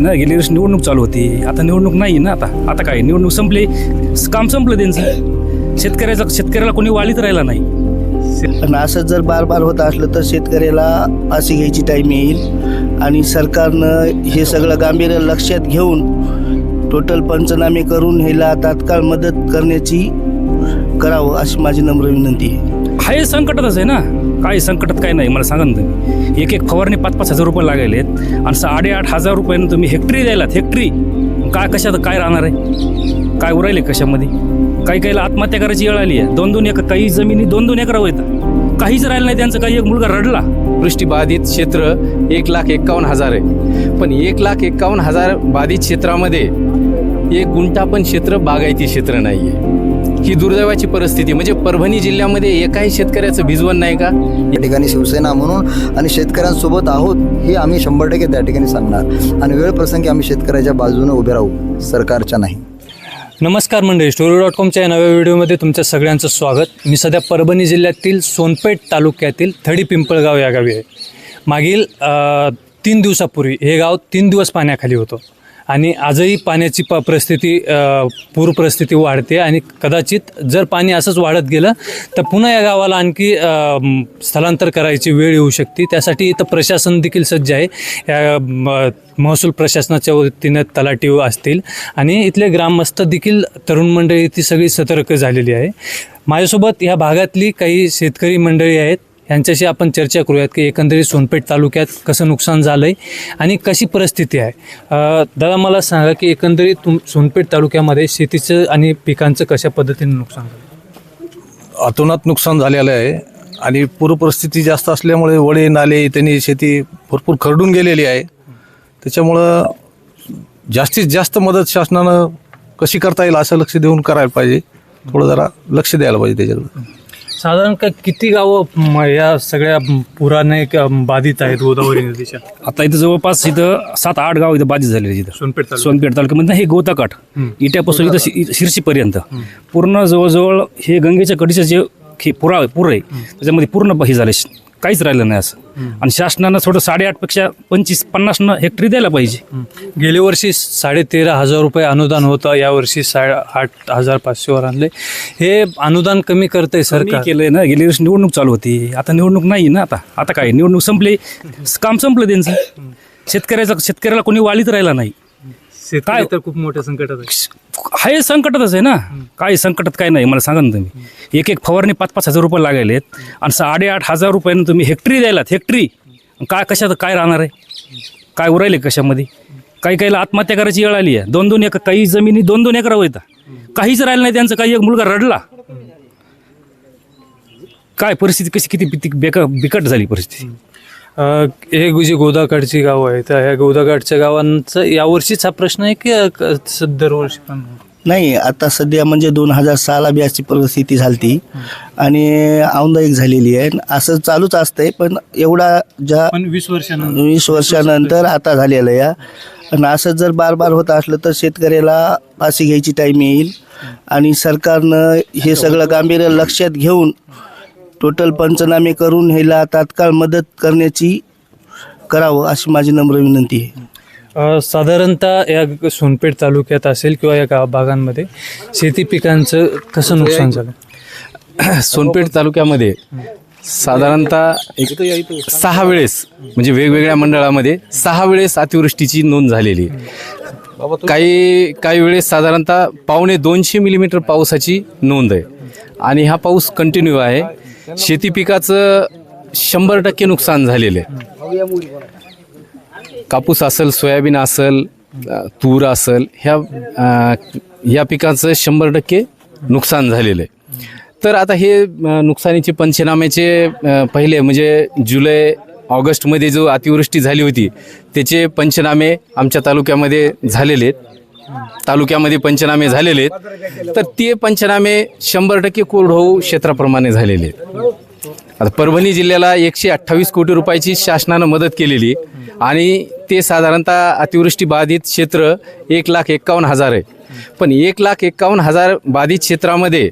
ना गेली वर्षी निवडणूक चालू होती. आता निवडणूक नाही ना आता. आता काय? निवडणूक संपली. काम संपलं त्यांचं. शेतकऱ्याचा शेतकऱ्याला कोणी वालीत राहिला नाही. पण असं जर बार बार होत असलं तर शेतकऱ्याला फाशी घ्यायची टाईम येईल. आणि सरकारनं हे सगळं गांभीर्य लक्षात घेऊन टोटल पंचनामे करून ह्याला तात्काळ मदत करण्याची करावं अशी माझी नम्र विनंती आहे. हाय संकटातच आहे ना. काही संकटात काही नाही मला सांगा ना तुम्ही. एक एक फवारणी पाच पाच हजार रुपये लागलेत आणि साडेआठ हजार रुपयानं तुम्ही हेक्टरी द्यायलात हेक्टरी. काय कशात काय राहणार आहे? काय उरायले कशामध्ये? काही काहीला आत्महत्या करायची वेळ आली आहे. दोन दोन एकर काही जमिनी दोन दोन एकर येतात. काहीच राहिलं नाही त्यांचं काही एक मुलगा रडला. वृष्टीबाधित क्षेत्र एक लाख एक्कावन्न हजार आहे. पण एक लाख एक्कावन्न हजार बाधित क्षेत्रामध्ये एक गुंठा पण क्षेत्र बागायती क्षेत्र नाही आहे ही दुर्दैवाची परिस्थिती. म्हणजे परभणी जिल्ह्यामध्ये एकाही शेतकऱ्याचं भिजवण नाही का? या ठिकाणी शिवसेना म्हणून आणि शेतकऱ्यांसोबत आहोत हे आम्ही शंभर टक्के त्या ठिकाणी सांगणार. आणि वेळ प्रसंगी आम्ही शेतकऱ्याच्या बाजूने उभे राहू सरकारच्या नाही. नमस्कार मंडळी. स्टोरी डॉट कॉमच्या या नव्या व्हिडिओमध्ये तुमचं सगळ्यांचं स्वागत. मी सध्या परभणी जिल्ह्यातील सोनपेठ तालुक्यातील थडी पिंपळगाव या गावी आहे. मागील तीन दिवसापूर्वी हे गाव तीन दिवस पाण्याखाली होतं. आणि आजही पाण्याची प परिस्थिती पूर परिस्थिती वाढते आणि कदाचित जर पाणी असंच वाढत गेलं तर पुन्हा या गावाला आणखी स्थलांतर करायची वेळ येऊ शकते. त्यासाठी इथं प्रशासन देखील सज्ज आहे. या म, महसूल प्रशासनाच्या वतीनं तलाठी असतील. आणि इथले ग्रामस्थ देखील तरुण मंडळी ती सगळी सतर्क झालेली आहे. माझ्यासोबत ह्या भागातली काही शेतकरी मंडळी आहेत. यांच्याशी आपण चर्चा करूयात की एकंदरीत सोनपेठ तालुक्यात कसं नुकसान झालं आहे आणि कशी परिस्थिती आहे. दादा मला सांगा की एकंदरीत तुम सोनपेठ तालुक्यामध्ये शेतीचं आणि पिकांचं कशा पद्धतीने नुकसान झालं अतोनात नुकसान झालेलं आहे आणि पूरपरिस्थिती जास्त असल्यामुळे वडे नाले त्यांनी शेती भरपूर खरडून गेलेली आहे. त्याच्यामुळं जास्तीत जास्त मदत शासनानं कशी करता येईल असं लक्ष देऊन करायला पाहिजे. थोडं जरा लक्ष द्यायला पाहिजे त्याच्याकडे साधारण का किती गावं म, या सगळ्या पुराने क- बाधित आहेत गोदावरी नदीच्या? आता इथं जवळपास इथं सात आठ गाव इथं बाधित झालेले आहेत इथं. सोनपेठ तालुक्यात. सोनपेठ तालुक्यामध्ये हे गोताकाठ इट्यापासून इथं शि- शिर्शीपर्यंत. पूर्ण जवळजवळ हे गंगेच्या कडीचं जे खे- पुरा पूर आहे त्याच्यामध्ये पूर्ण हे झाले. काहीच राहिलं नाही असं. आणि शासनानं थोडं साडेआठपेक्षा पंचवीस पन्नास न हेक्टरी द्यायला पाहिजे. गेल्या वर्षी साडे तेरा हजार रुपये अनुदान होतं यावर्षी साडे आठ हजार पाचशेवर आणले. हे अनुदान कमी करतंय सरकार. केलंय ना गेली वर्षी निवडणूक चालू होती. आता निवडणूक नाही ना आता. आता काय? निवडणूक संपली. काम संपलं त्यांचं. शेतकऱ्याचा शेतकऱ्याला कोणी वालीत राहिला नाही. शेतकरी तर खूप मोठ्या संकटात आहे. हाय संकटातच आहे ना? काही संकटात काय नाही मला सांगा ना तुम्ही. एक एक फवारणी पाच पाच हजार रुपये लागलेत आणि साडेआठ हजार रुपयानं तुम्ही हेक्टरी द्यायलात हेक्टरी. काय कशात काय राहणार आहे? काय उरायले कशामध्ये? काही काहीला आत्महत्या करायची वेळ आली आहे. दोन दोन एकर काही जमिनी दोन दोन एकरावर येतात. काहीच राहिलं नाही त्यांचं काही एक मुलगा रडला. काय परिस्थिती कशी किती किती बेका बिकट झाली परिस्थिती. अं, हे जी गोदाकाठची गावं आहेत. ह्या गोदाकाठच्या गावांचं यावर्षीच हा प्रश्न आहे की अं, क- स- दरवर्षी पण? नाही आता सध्या म्हणजे दोन हजार सहाला बी अशी परिस्थिती झाली आणि औंदायक झालेली आहे. असं चालूच असतंय पण एवढा ज्या पण वीस वर्षानंतर. वीस वर्षानंतर आता झालेलं या आणि असं जर बार बार होत असलं तर शेतकऱ्याला फाशी घ्यायची टाईम येईल. आणि सरकारनं हे सगळं गांभीर्य लक्षात घेऊन टोटल पंचनामे करून ह्याला तात्काळ मदत करण्याची करावं अशी माझी नम्र विनंती आहे. साधारणतः या सोनपेठ तालुक्यात असेल किंवा या गाव भागांमध्ये शेती पिकांचं कसं नुकसान झालं? सोनपेठ तालुक्यामध्ये साधारणतः एक सहा वेळेस म्हणजे वेगवेगळ्या मंडळामध्ये सहा वेळेस अतिवृष्टीची नोंद झालेली आहे. काही काही वेळेस साधारणतः पावणे दोनशे मिलीमीटर पावसाची नोंद आहे. आणि हा पाऊस कंटिन्यू आहे. शेती पिकाचं शंभर टक्के नुकसान झालेलं आहे. कापूस असेल सोयाबीन असेल तूर असेल ह्या या पिकाचं शंभर टक्के नुकसान झालेलं आहे. तर आता हे नुकसानीचे पंचनाम्याचे पहिले म्हणजे जुलै ऑगस्टमध्ये जो अतिवृष्टी झाली होती त्याचे पंचनामे आमच्या तालुक्यामध्ये झालेले आहेत. तालुक्यामध्ये पंचनामे झालेले आहेत. तर ते पंचनामे शंभर टक्के कोरडवाहू क्षेत्राप्रमाणे झालेले आहेत. आता परभणी जिल्ह्याला एकशे अठ्ठावीस कोटी रुपयाची शासनानं मदत केलेली आणि ते साधारणतः अतिवृष्टी बाधित क्षेत्र एक लाख एक्कावन्न हजार आहे. पण एक लाख एक्कावन्न हजार बाधित क्षेत्रामध्ये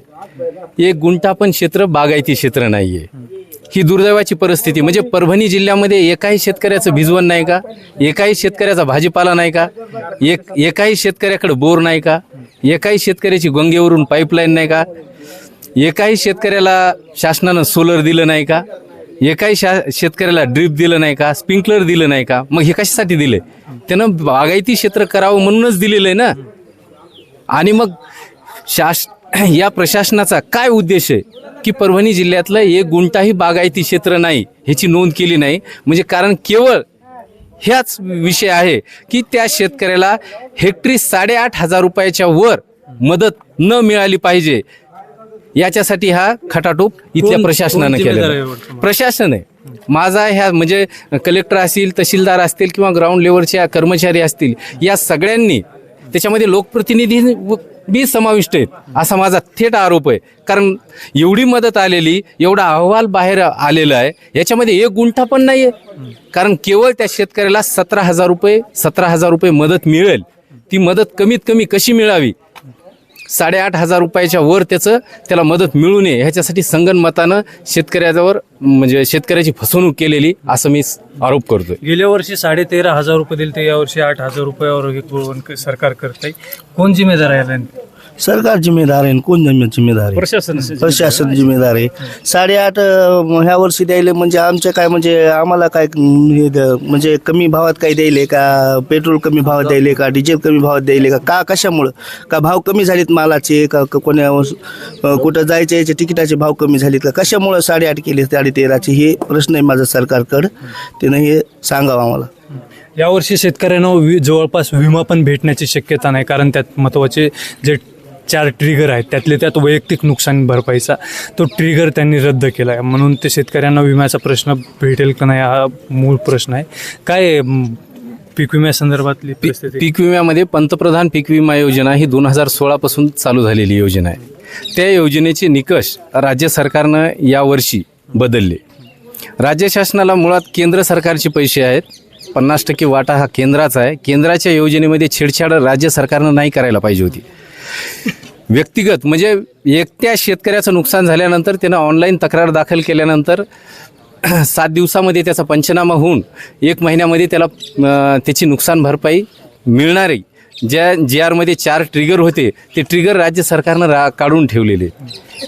एक गुंठा पण क्षेत्र बागायती क्षेत्र नाही आहे ही दुर्दैवाची परिस्थिती. म्हणजे परभणी जिल्ह्यामध्ये एकाही शेतकऱ्याचं भिजवण नाही का? एकाही शेतकऱ्याचा भाजीपाला नाही का? एक एकाही शेतकऱ्याकडे बोर नाही का? एकाही शेतकऱ्याची गंगेवरून पाईपलाईन नाही का? एकाही शेतकऱ्याला शासनानं सोलर दिलं नाही का? एकाही शा शेतकऱ्याला ड्रीप दिलं नाही का? स्प्रिंकलर दिलं नाही का? मग हे कशासाठी दिले त्यानं बागायती क्षेत्र करावं म्हणूनच दिलेलं आहे ना? आणि मग शास या प्रशासनाचा काय उद्देश आहे की परभणी जिल्ह्यातलं एक गुंठाही बागायती क्षेत्र नाही ह्याची नोंद केली नाही? म्हणजे कारण केवळ ह्याच विषय आहे की त्या शेतकऱ्याला हेक्टरी साडेआठ हजार रुपयाच्या वर मदत न मिळाली पाहिजे. याच्यासाठी हा खटाटोप इथल्या प्रशासनानं यावर? प्रशासन आहे. माझा ह्या म्हणजे कलेक्टर असतील तहसीलदार असतील किंवा ग्राउंड लेवलच्या कर्मचारी असतील या सगळ्यांनी त्याच्यामध्ये लोकप्रतिनिधी बी समाविष्ट आहेत. असा माझा थेट आरोप आहे. कारण एवढी मदत आलेली एवढा अहवाल बाहेर आलेला आहे याच्यामध्ये एक गुंठा पण नाही आहे कारण केवळ त्या शेतकऱ्याला सतरा हजार रुपये सतरा हजार रुपये मदत मिळेल. ती मदत कमीत कमी कशी मिळावी? साडेआठ हजार रुपयाच्या वर त्याचं त्याला मदत मिळू नये. ह्याच्यासाठी संगणमतानं शेतकऱ्याजवळ म्हणजे शेतकऱ्याची फसवणूक केलेली असं मी आरोप करतो गेल्या वर्षी साडे तेरा हजार रुपये दिले ते यावर्षी आठ हजार रुपयावर सरकार करत आहे कोण जिम्मेदार आहे सरकार जिम्मेदार आहे आणि कोण जिम्मे- जिम्मेदार आहे? प्रशासन प्रशासन जिम्मेदार आहे. साडेआठ अं, ह्या वर्षी द्यायले म्हणजे आमच्या काय म्हणजे आम्हाला काय हे द- म्हणजे कमी भावात काय द्यायले का? पेट्रोल कमी भावात द्यायले का? डिझेल कमी भावात द्यायले का? का कशामुळं? का भाव कमी झालेत मालाचे? का का कोण्या अं, कुठं जायचे याचे तिकिटाचे भाव कमी झालेत का? कशामुळं साडेआठ केले साडे तेराचे हे प्रश्न आहे माझा सरकारकडं. त्यानं हे सांगावं आम्हाला. यावर्षी शेतकऱ्यांना वि जवळपास विमा पण भेटण्याची शक्यता नाही कारण त्यात महत्त्वाचे जे चार ट्रिगर आहेत. त्यातले त्यात वैयक्तिक नुकसान भरपाईचा तो ट्रिगर त्यांनी रद्द केला आहे म्हणून ते शेतकऱ्यांना विम्याचा प्रश्न भेटेल का नाही हा मूळ प्रश्न आहे. काय पीक विम्यासंदर्भातली पीक विम्यामध्ये पंतप्रधान पीक विमा योजना ही दोन हजार सोळापासून चालू झालेली योजना आहे. त्या योजनेचे निकष राज्य सरकारनं यावर्षी बदलले. राज्य शासनाला मुळात केंद्र सरकारचे पैसे आहेत. पन्नास टक्के वाटा हा केंद्राचा आहे. केंद्राच्या योजनेमध्ये छेडछाड राज्य सरकारनं नाही करायला पाहिजे होती. व्यक्तिगत म्हणजे एकट्या शेतकऱ्याचं नुकसान झाल्यानंतर त्यानं ऑनलाईन तक्रार दाखल केल्यानंतर सात दिवसामध्ये त्याचा पंचनामा होऊन एक महिन्यामध्ये त्याला त्याची नुकसान भरपाई मिळणारही. ज्या जी आरमध्ये चार ट्रिगर होते ते ट्रिगर राज्य सरकारनं रा काढून ठेवलेले.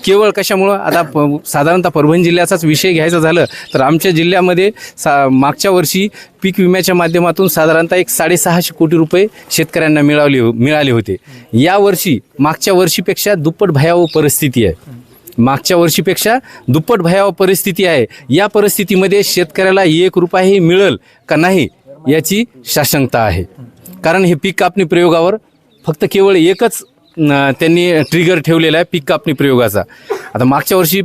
केवळ कशामुळं? आता प साधारणतः परभणी जिल्ह्याचाच विषय घ्यायचा झालं तर आमच्या जिल्ह्यामध्ये सा मागच्या वर्षी पीक विम्याच्या माध्यमातून साधारणतः एक साडेसहाशे कोटी रुपये शेतकऱ्यांना मिळाले मिळाले होते. यावर्षी मागच्या वर्षीपेक्षा दुप्पट भयावह परिस्थिती आहे. मागच्या वर्षीपेक्षा दुप्पट भयावह परिस्थिती आहे. या परिस्थितीमध्ये शेतकऱ्याला एक रुपयाही मिळेल का नाही याची साशंकता आहे. कारण हे पीक कापणी प्रयोगावर फक्त केवळ एकच त्यांनी ट्रिगर ठेवलेला आहे पीक कापणी प्रयोगाचा. आता मागच्या वर्षी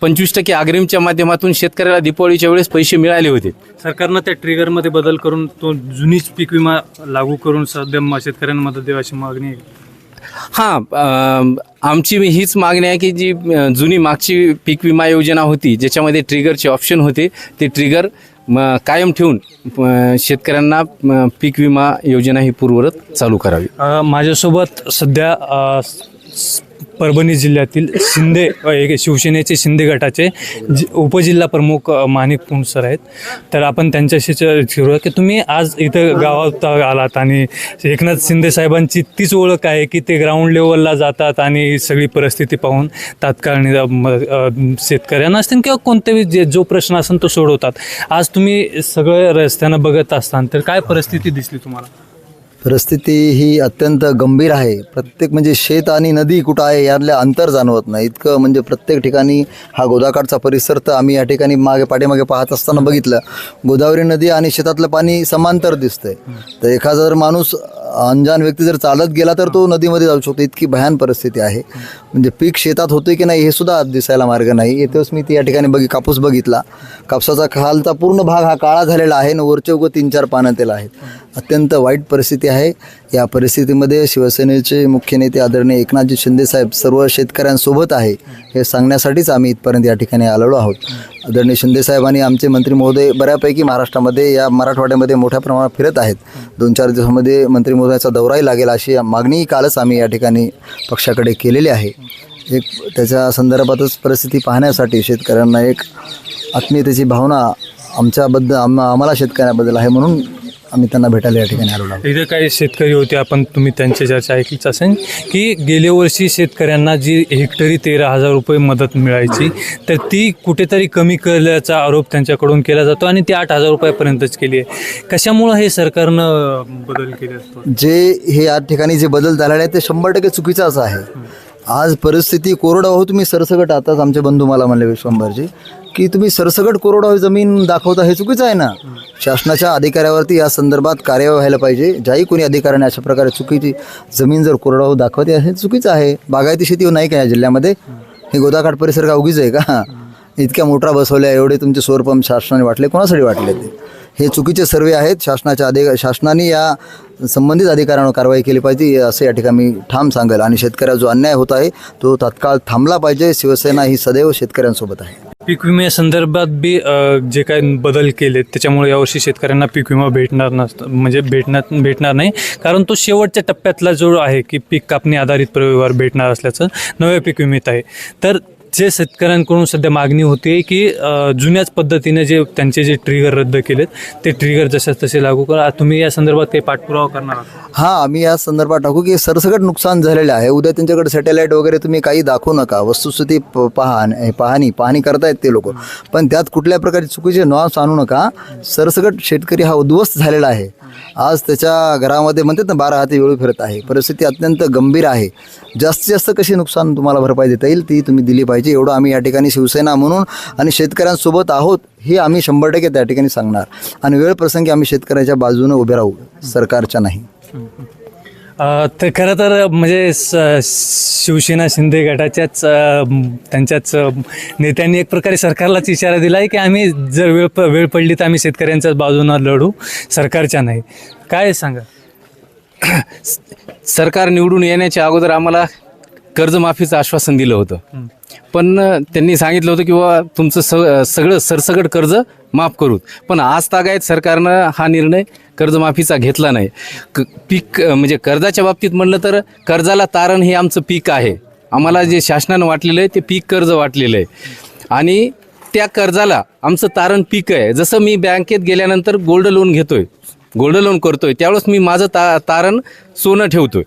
पंचवीस टक्के अग्रिमच्या माध्यमातून शेतकऱ्याला दीपावलीच्या वेळेस पैसे मिळाले होते. सरकारनं त्या ट्रिगरमध्ये बदल करून तो जुनीच पीक विमा लागू करून सध्या शेतकऱ्यांना मदत द्यावी अशी मागणी आहे. हां आमची हीच मागणी आहे की जी जुनी मागची पीक विमा योजना होती ज्याच्यामध्ये ट्रिगरचे ऑप्शन होते ते ट्रिगर म, कायम ठेवून शेतकऱ्यांना पीक विमा योजना ही पूर्वरत चालू करावी. अ, माझ्यासोबत सध्या अ, स- परभणी जिल्ह्यातील शिंदे शिवसेनेचे शिंदे गटाचे जि उपजिल्हा प्रमुख अ, माणिक पुणसर आहेत. तर आपण त्यांच्याशी ठरवूया की तुम्ही आज इथं गावात आलात आणि एकनाथ शिंदे साहेबांची तीच ओळख आहे की ते ग्राउंड लेवलला जातात आणि सगळी परिस्थिती पाहून तात्काळ म- शेतकऱ्यांना असतील किंवा कोणतेही जे जो प्रश्न असेल तो सोडवतात. आज तुम्ही सगळं रस्त्यानं बघत असताना तर काय परिस्थिती दिसली तुम्हाला? परिस्थिती ही अत्यंत गंभीर आहे. प्रत्येक म्हणजे शेत आणि नदी कुठं आहे यातल्या अंतर जाणवत नाही. इतकं म्हणजे प्रत्येक ठिकाणी हा गोदाकाठचा परिसर तर आम्ही या ठिकाणी मागे पाठीमागे पाहत असताना बघितलं. गोदावरी नदी आणि शेतातलं पाणी समांतर दिसतंय. तर एखादा जर माणूस अनजान व्यक्ती जर चालत गेला तर तो नदीमध्ये जाऊ शकतो. इतकी भयान परिस्थिती आहे. म्हणजे पीक शेतात होते की नाही हे सुद्धा दिसायला मार्ग नाही. येतेच मी ती या ठिकाणी बघी कापूस बघितला. कापसाचा खालचा पूर्ण भाग हा काळा झालेला आहे. आणि वरचे उगं तीन चार पानं त्याला आहेत. अत्यंत वाईट परिस्थिती आहे. या परिस्थितीमध्ये शिवसेनेचे मुख्य नेते आदरणीय एकनाथजी शिंदे साहेब सर्व शेतकऱ्यांसोबत आहे. हे सांगण्यासाठीच आम्ही इथपर्यंत या ठिकाणी आलेलो आहोत. आदरणीय शिंदे साहेब आणि आमचे मंत्री महोदय बऱ्यापैकी महाराष्ट्रामध्ये या मराठवाड्यामध्ये मोठ्या प्रमाणात फिरत आहेत. दोन चार दिवसामध्ये मंत्री महोदयाचा दौराही लागेल अशी मागणी कालच आम्ही या ठिकाणी पक्षाकडे केलेली आहे. एक त्याच्या संदर्भातच परिस्थिती पाहण्यासाठी शेतकऱ्यांना एक आत्मीयतेची भावना आमच्याबद्दल आम आम्हाला शेतकऱ्याबद्दल आहे म्हणून आम्ही त्यांना भेटायला या ठिकाणी आहोत इथे काही शेतकरी होते आपण तुम्ही त्यांची चर्चा ऐकलीच असेल की गेल्या वर्षी शेतकऱ्यांना जी हेक्टरी तेरा हजार रुपये मदत मिळायची तर ती कुठेतरी कमी केल्याचा आरोप त्यांच्याकडून केला जातो आणि ती आठ हजार रुपयापर्यंतच केली आहे. कशामुळं हे सरकारनं बदल केले असतो? जे हे या ठिकाणी जे बदल झालेले आहेत ते शंभर टक्के चुकीचाच आहे. आज परिस्थिती कोरडवाहू तुम्ही सरसकट आताच आमचे बंधू मला म्हणले विश्वंभरजी की तुम्ही सरसगट कोरडवाहू जमीन दाखवता हे चुकीचं आहे ना? शासनाच्या अधिकाऱ्यावरती या संदर्भात कार्यवाही व्हायला पाहिजे. ज्याही कोणी अधिकाऱ्याने अशा प्रकारे चुकीची जमीन जर कोरडवाहू दाखवते हे चुकीचं आहे. बागायती शेती नाही का या जिल्ह्यामध्ये? हे गोदाघाट परिसर का उगीच आहे का? इतक्या मोटरा बसवल्या एवढे तुमचे सोरपंप शासनाने वाटले कोणासाठी वाटले ते? हे चुकीचे सर्वे आहेत. शासनाच्या अधिक शासनाने या संबंधित अधिकाऱ्यांवर कारवाई केली पाहिजे असं या ठिकाणी मी ठाम सांगेल. आणि शेतकऱ्याचा जो अन्याय होत आहे तो तात्काळ थांबला पाहिजे. शिवसेना ही सदैव शेतकऱ्यांसोबत आहे. पीक विम्या संदर्भात बी अ, जे काय बदल केले त्याच्यामुळे यावर्षी शेतकऱ्यांना पीक विमा भेटणार नसतं म्हणजे भेटणार भेटणार नाही. कारण तो शेवटच्या टप्प्यातला जो आहे की पीक कापणी आधारित व्यवहार भेटणार असल्याचं नव्या पीक विम्यात आहे. तर जे शेतकऱ्यांकडून सध्या मागणी होती की जुन्याच पद्धतीने जे त्यांचे जे ट्रिगर रद्द केलेत ते ट्रिगर जसे तसे लागू करा. तुम्ही या संदर्भात काही पाठपुरावा करणार हां आम्ही या संदर्भात टाकू की सरसकट नुकसान झालेलं आहे. उद्या त्यांच्याकडे सॅटेलाईट वगैरे तुम्ही काही दाखवू नका. वस्तुस्थिती प- पाहणी पाहणी करतायत ते लोक. पण त्यात कुठल्या प्रकारचे चुकीचे नॉर्म्स आणू नका. सरसकट शेतकरी हा उद्ध्वस्त झालेला आहे. आज त्याच्या घरामध्ये म्हणतात ना बारा हाती वेळू फिरत आहे. परिस्थिती अत्यंत गंभीर आहे. जास्तीत जास्त कशी नुकसान तुम्हाला भरपाई देता येईल ती तुम्ही दिली पाहिजे. एवढं आम्ही या ठिकाणी शिवसेना म्हणून आणि शेतकऱ्यांसोबत आहोत हे आम्ही शंभर टक्के त्या ठिकाणी सांगणार. आणि वेळ प्रसंगी आम्ही शेतकऱ्याच्या बाजूने उभे राहू सरकारच्या नाही. अ, तर खरं तर म्हणजे स- शिवसेना शिंदे गटाच्याच अ, त्यांच्याच अ, नेत्यांनी एक प्रकारे सरकारलाच इशारा दिला आहे की आम्ही जर वेळ प वेळ पडली तर आम्ही शेतकऱ्यांच्याच बाजूनं लढू सरकारच्या नाही. काय सांगा? सरकार निवडून येण्याच्या अगोदर आम्हाला कर्जमाफीचं आश्वासन दिलं होतं. पण त्यांनी सांगितलं होतं की बाबा तुमचं स सगळं सरसगट कर्ज माफ करू पण आज तागायत सरकारनं हा निर्णय कर्जमाफीचा घेतला नाही. क पीक म्हणजे कर्जाच्या बाबतीत म्हणलं तर कर्जाला तारण हे आमचं पीक आहे. आम्हाला जे शासनानं वाटलेलं आहे ते पीक कर्ज वाटलेलं आहे. आणि त्या कर्जाला आमचं तारण पीक आहे. जसं मी बँकेत गेल्यानंतर गोल्ड लोन घेतोय गोल्ड लोन करतोय त्यावेळेस मी माझं ता तारण सोनं ठेवतोय.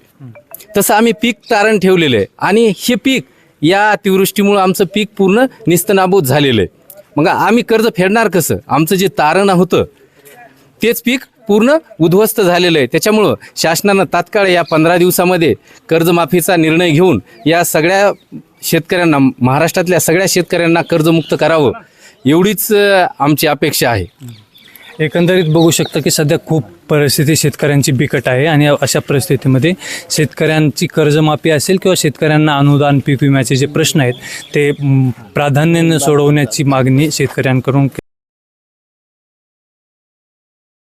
तसं आम्ही पीक तारण ठेवलेलं आहे. आणि हे पीक या अतिवृष्टीमुळं आमचं पीक पूर्ण निस्तनाबूत झालेलं आहे. मग आम्ही कर्ज फेडणार कसं? आमचं जे तारण होतं तेच पीक पूर्ण उद्ध्वस्त झालेलं आहे. त्याच्यामुळं शासनानं तात्काळ या पंधरा दिवसामध्ये कर्जमाफीचा निर्णय घेऊन या सगळ्या शेतकऱ्यांना महाराष्ट्रातल्या सगळ्या शेतकऱ्यांना कर्जमुक्त करावं एवढीच आमची अपेक्षा आहे. एकंदरीत बघू शकता की सध्या खूप परिस्थिती शेतकऱ्यांची बिकट आहे आणि अशा परिस्थितीमध्ये शेतकऱ्यांची कर्जमाफी असेल किंवा शेतकऱ्यांना अनुदान पीक विम्याचे जे प्रश्न आहेत ते प्राधान्याने सोडवण्याची मागणी शेतकऱ्यांकडून